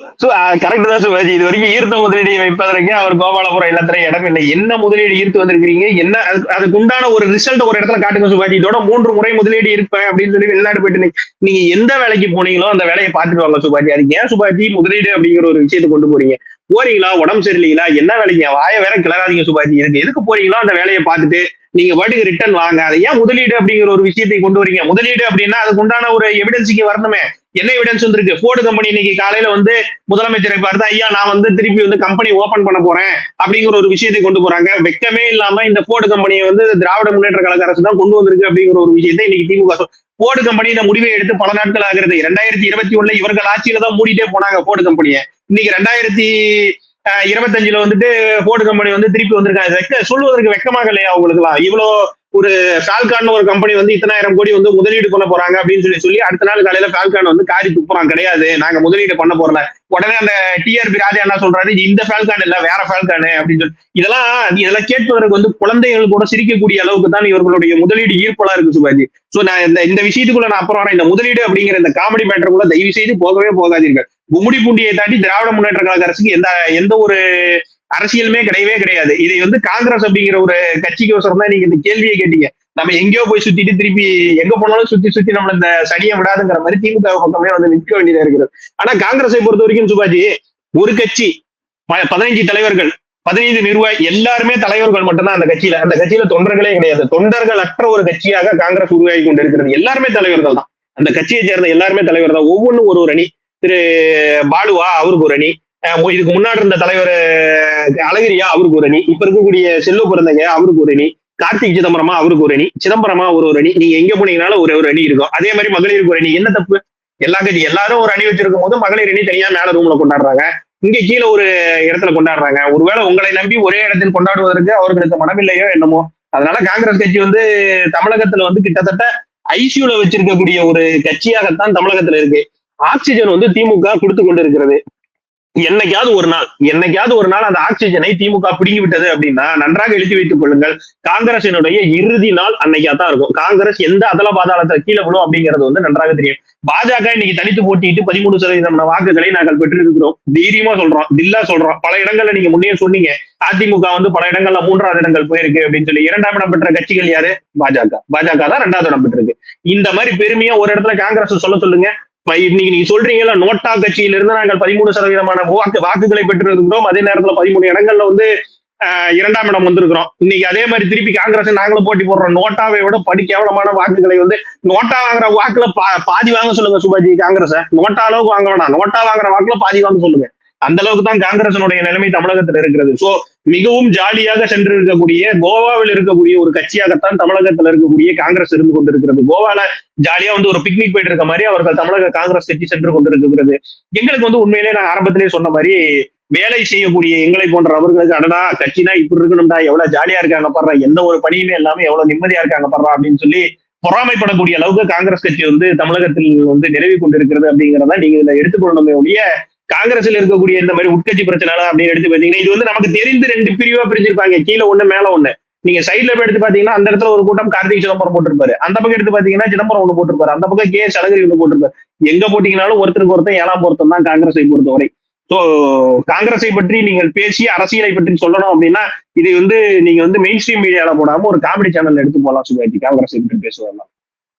கரெக்ட் தான் சிவாஜி இது வரைக்கும் ஈர்த்த முதலீடு வைப்பதற்கு அவர் கோபாலபுரம் இல்லத்துல இடம் இல்லை. என்ன முதலீடு ஈர்த்து வந்திருக்கிறீங்க? என்ன அதுக்கு- உண்டான ஒரு ரிசல்ட் ஒரு இடத்துல காட்டுங்க சிவாஜி இதோட மூன்று முறை முதலீடு இருப்பேன் அப்படின்னு சொல்லி வெளிநாடு போயிட்டு நீங்க எந்த வேலைக்கு போனீங்களோ அந்த வேலையை பார்த்துட்டு வாங்க சுபாஜி அது ஏன் சுபாஜி முதலீடு அப்படிங்கிற ஒரு விஷயத்தை கொண்டு போறீங்க? போறீங்களா? உடம்பு சரியில்லைங்களா? என்ன வேலைங்க? வாய வேற கிளறாதீங்க சுபாஜி இதுக்கு எதுக்கு போறீங்களோ அந்த வேலையை பார்த்துட்டு நீங்க பாட்டுக்கு ரிட்டர்ன் வாங்க. அதை ஏன் முதலீடு அப்படிங்கிற ஒரு விஷயத்தை கொண்டு வரீங்க? முதலீடு அப்படின்னா அதுக்கு உண்டான ஒரு எவிடன்ஸுக்கு வரணுமே. என்ன எவிடன்ஸ் வந்திருக்கு. போர்டு கம்பெனி இன்னைக்கு காலையில வந்து முதலமைச்சரை பார்த்து ஐயா நான் வந்து திருப்பி வந்து கம்பெனி ஓபன் பண்ண போறேன். அப்படிங்கிற ஒரு விஷயத்தை கொண்டு போறாங்க. வெக்கமே இல்லாம இந்த போர்டு கம்பெனியை வந்து திராவிட முன்னேற்ற கழக அரசு தான் கொண்டு வந்திருக்கு அப்படிங்கிற ஒரு விஷயத்தை இன்னைக்கு திமுக போர்டு கம்பெனி இந்த முடிவை எடுத்து பல நாட்கள் ஆகிறது. ரெண்டாயிரத்தி இருபத்தி ஒண்ணுல இவர்கள் ஆட்சியில தான் மூடிட்டே போனாங்க போர்டு கம்பெனியை இன்னைக்கு ரெண்டாயிரத்தி இருபத்தஞ்சுல வந்துட்டு போர்டு கம்பெனி வந்து திருப்பி வந்திருக்காங்க. வெக்க சொல்லுவதற்கு வெக்கமாக இல்லையா அவங்களுக்குலாம் இவ்வளவு ஒரு ஃபால்கான் ஒரு கம்பெனி வந்து இத்தனாயிரம் கோடி வந்து முதலீடு பண்ண போறாங்க அப்படின்னு சொல்லி சொல்லி அடுத்த நாள் காலையில ஃபால்கான் வந்து காரி துப்புறான். கிடையாது. நாங்க முதலீடு பண்ண போறல. உடனே அந்த டிஆர்பி ராஜா என்ன சொல்றாரு? இந்த ஃபால்கான் இல்ல வேற ஃபால்கானு அப்படின்னு சொல்லி. இதெல்லாம் இதெல்லாம் கேட்பதற்கு வந்து குழந்தைகள் கூட சிரிக்கக்கூடிய அளவுக்கு தான் இவர்களுடைய முதலீடு ஈர்ப்பலா இருக்கு சுபாஜி சோ நான் இந்த இந்த விஷயத்துக்குள்ள நான் அப்புறம் வரேன். இந்த முதலீடு அப்படிங்கிற இந்த காமெடி மேட்டருக்குள்ள தயவு செய்து போகவே போகாதீர்கள். கும்முடி பூண்டியை தாண்டி திராவிட முன்னேற்ற கழக அரசுக்கு எந்த எந்த ஒரு அரசியலுமே கிடையவே கிடையாது. இதை வந்து காங்கிரஸ் அப்படிங்கிற ஒரு கட்சிக்கு ஒசரம் தான் நீங்க இந்த கேள்வியை கேட்டீங்க. நம்ம எங்கேயோ போய் சுத்திட்டு திருப்பி எங்க போனாலும் சுத்தி சுத்தி நம்மள இந்த சனியை விடாதுங்கிற மாதிரி திமுக பக்கமே வந்து நிற்க வேண்டியதா இருக்கிறது ஆனா காங்கிரஸை பொறுத்த வரைக்கும் சுபாஜி ஒரு கட்சி ப- பதினைஞ்சு தலைவர்கள் பதினைந்து நிர்வாகி எல்லாருமே தலைவர்கள் மட்டும்தான் அந்த கட்சியில. அந்த கட்சியில தொண்டர்களே கிடையாது. தொண்டர்கள் அற்ற ஒரு கட்சியாக காங்கிரஸ் உருவாகி கொண்டிருக்கிறது. எல்லாருமே தலைவர்கள் தான். அந்த கட்சியை சேர்ந்த எல்லாருமே தலைவர் தான். ஒவ்வொன்றும் ஒரு ஒரு அணி. திரு பாலுவா அவருக்கு ஒரு அணி. இதுக்கு முன்னாடி இருந்த தலைவர் அழகிரியா அவருக்கு ஒரு அணி. இப்ப இருக்கக்கூடிய செல்லு பிறந்தங்க அவருக்கு ஒரு அணி. கார்த்திக் சிதம்பரமா அவருக்கு ஒரு அணி. சிதம்பரமா ஒரு ஒரு அணி. நீங்க எங்க போனீங்கனாலும் ஒரு ஒரு அணி இருக்கும். அதே மாதிரி மகளிருக்கு ஒரு அணி. என்ன தப்பு? எல்லா கட்சி எல்லாரும் ஒரு அணி வச்சிருக்கும் போது மகளிர் அணி தனியா மேல ரூம்ல கொண்டாடுறாங்க. இங்க கீழே ஒரு இடத்துல கொண்டாடுறாங்க. ஒருவேளை உங்களை நம்பி ஒரே இடத்தில் கொண்டாடுவதற்கு அவர்களுக்கு மனமில்லையோ என்னமோ. அதனால காங்கிரஸ் கட்சி வந்து தமிழகத்துல வந்து கிட்டத்தட்ட ஐசியூல வச்சிருக்கக்கூடிய ஒரு கட்சியாகத்தான் தமிழகத்துல இருக்கு. ஆக்சிஜன் வந்து திமுக கொடுத்து கொண்டு இருக்கிறது என்னைக்காவது ஒரு நாள் என்னைக்காவது ஒரு நாள் அந்த ஆக்சிஜனை திமுக பிடுங்கி விட்டது அப்படின்னா நன்றாக எழுதி வைத்துக் கொள்ளுங்கள். காங்கிரசினுடைய இறுதி நாள் அன்னைக்கா தான் இருக்கும். காங்கிரஸ் எந்த அதல பாதாளத்துல கீழே விழும் அப்படிங்கிறது வந்து நன்றாக தெரியும். பாஜக இன்னைக்கு தனித்து போட்டிட்டு பதிமூணு சதவீதம் வாக்குகளை நாங்கள் பெற்றிருக்கிறோம். தைரியமா சொல்றோம் தில்லா சொல்றோம். பல இடங்கள்ல நீங்க முன்னே சொன்னீங்க அதிமுக வந்து பல இடங்கள்ல மூன்றாவது இடங்கள் போயிருக்கு அப்படின்னு சொல்லி. இரண்டாம் இடம் பெற்ற கட்சிகள் யாரு? பாஜக. பாஜக தான் ரெண்டாவது இடம் பெற்றிருக்கு. இந்த மாதிரி பெருமையா ஒரு இடத்துல காங்கிரஸ் சொல்ல சொல்லுங்க. இன்னைக்கு நீங்க சொல்றீங்கல்ல நோட்டா கட்சியில இருந்து நாங்கள் பதிமூணு சதவீதமான வாக்கு வாக்குகளை பெற்றிருக்கிறோம். அதே நேரத்துல பதிமூணு இடங்கள்ல வந்து இரண்டாம் இடம் வந்திருக்கிறோம். இன்னைக்கு அதே மாதிரி திருப்பி காங்கிரஸ் நாங்களும் போட்டி போடுறோம். நோட்டாவை விட படி கேவலமான வாக்குகளை வந்து நோட்டா வாங்குற வாக்குல பா- பாதி வாங்க சொல்லுங்க சுபாஜி காங்கிரஸ். நோட்டா அளவுக்கு வாங்க வேணாம். நோட்டா வாங்குற வாக்குல பாதி வாங்க சொல்லுங்க. அந்த அளவுக்கு தான் காங்கிரசனுடைய நிலைமை தமிழகத்தில் இருக்கிறது. சோ மிகவும் ஜாலியாக சென்று இருக்கக்கூடிய கோவாவில் இருக்கக்கூடிய ஒரு கட்சியாகத்தான் தமிழகத்தில் இருக்கக்கூடிய காங்கிரஸ் இருந்து கொண்டிருக்கிறது. கோவால ஜாலியா வந்து ஒரு பிக்னிக் போயிட்டு இருக்க மாதிரி அவர்கள் தமிழக காங்கிரஸ் கட்சி சென்று கொண்டிருக்கிறது. எங்களுக்கு வந்து உண்மையிலேயே நான் ஆரம்பத்திலேயே சொன்ன மாதிரி வேலை செய்யக்கூடிய எங்களை போன்ற அவர்களுக்கு அடடா கட்சினா இப்படி இருக்கணும்டா எவ்வளவு ஜாலியா இருக்காங்க பாடுறா எந்த ஒரு பணியுமே இல்லாம எவ்வளவு நிம்மதியா இருக்காங்க பாடுறா அப்படின்னு சொல்லி பொறாமைப்படக்கூடிய அளவுக்கு காங்கிரஸ் கட்சி வந்து தமிழகத்தில் வந்து நிலவி கொண்டிருக்கிறது அப்படிங்கிறத நீங்க இதை எடுத்துக்கொள்ளணுமே ஒழிய காங்கிரஸ்ல இருக்கக்கூடிய இந்த மாதிரி உட்கட்சி பிரச்சனை அப்படின்னு எடுத்து பார்த்தீங்கன்னா இது வந்து நமக்கு தெரிந்து ரெண்டு பிரிவா பிரிஞ்சிருப்பாங்க. கீழே ஒண்ணு மேல ஒண்ணு. நீங்க சைட்ல போய் எடுத்து பாத்தீங்கன்னா அந்த இடத்துல ஒரு கூட்டம் கார்த்திக் சிதம்பரம் போட்டிருப்பாரு. அந்த பக்கம் எடுத்து பாத்தீங்கன்னா சிதம்பரம் ஒண்ணு போட்டிருப்பாரு. அந்த பக்கம் கே எஸ் ஒண்ணு போட்டிருப்பாரு. எங்க போட்டீங்கனாலும் ஒருத்தருக்கு ஒருத்தன் ஏழாம் பொருத்தம் தான் காங்கிரஸை பொறுத்தவரை. ஸோ காங்கிரஸை பற்றி நீங்கள் பேசி அரசியலை பற்றி சொல்லணும் அப்படின்னா இது வந்து நீங்க வந்து மெயின் ஸ்ட்ரீம் மீடியால போடாம ஒரு காமெடி சேனல் எடுத்து போலாம் சுபாஜி காங்கிரஸை பற்றி பேசுவாங்க